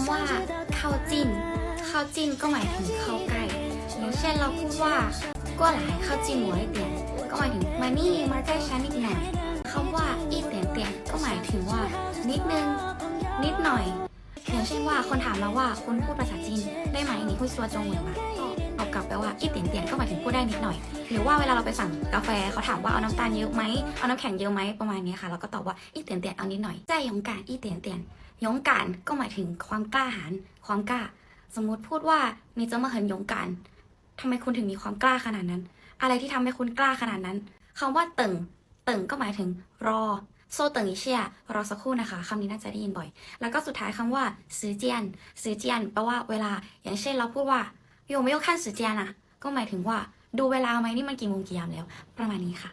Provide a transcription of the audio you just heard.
ำว่าเข้าจินเข้าจินก็หมายถึงเข้าใกล้อย่างเช่นเราพูดว่าก็หลายเข้าจินหัวไอเตียนก็หมายถึงมานี่มาใกล้ฉันอีกหน่อยคำว่าอีเตียนเตียนก็หมายถึงว่า นิดนึง นิดหน่อยอย่างเช่นว่าคนถามเราว่าคุณพูดภาษาจีนได้ไหมนี่คุยซัวจงเหมือนปะ กลับไปว่าอีเตียนเตียนก็หมายถึงพูดได้นิดหน่อย หรือว่าเวลาเราไปสั่งกาแฟเขาถามว่าเอาน้ำตาลเยอะไหมเอาน้ำแข็งเยอะไหมประมาณนี้ค่ะเราก็ตอบว่าอีเตียนเตียนเอานิดหน่อยใจยงการอีเตียนเตียนยงการก็หมายถึงความกล้าหาญความกล้า สมมุติพูดว่านี่จะมาเหินยงการทำไมคุณถึงมีความกล้าขนาดนั้น อะไรที่ทำให้คุณกล้าขนาดนั้นคำว่าเติ่งเติ่งก็หมายถึงรอโซเติงอีเชียรอสักครู่นะคะคำนี้น่าจะได้ยินบ่อย แล้วก็สุดท้ายคำว่าซื้อเจียนซื้อเจียนแปลว่าเวลา อย่างเช่นเราพูดว่า โยไม่ยขั้นสุดเจียนะก็หมายถึงว่าดูเวลาไหมนี่มันกี่โมงกี่ยามแล้ว ประมาณนี้ค่ะ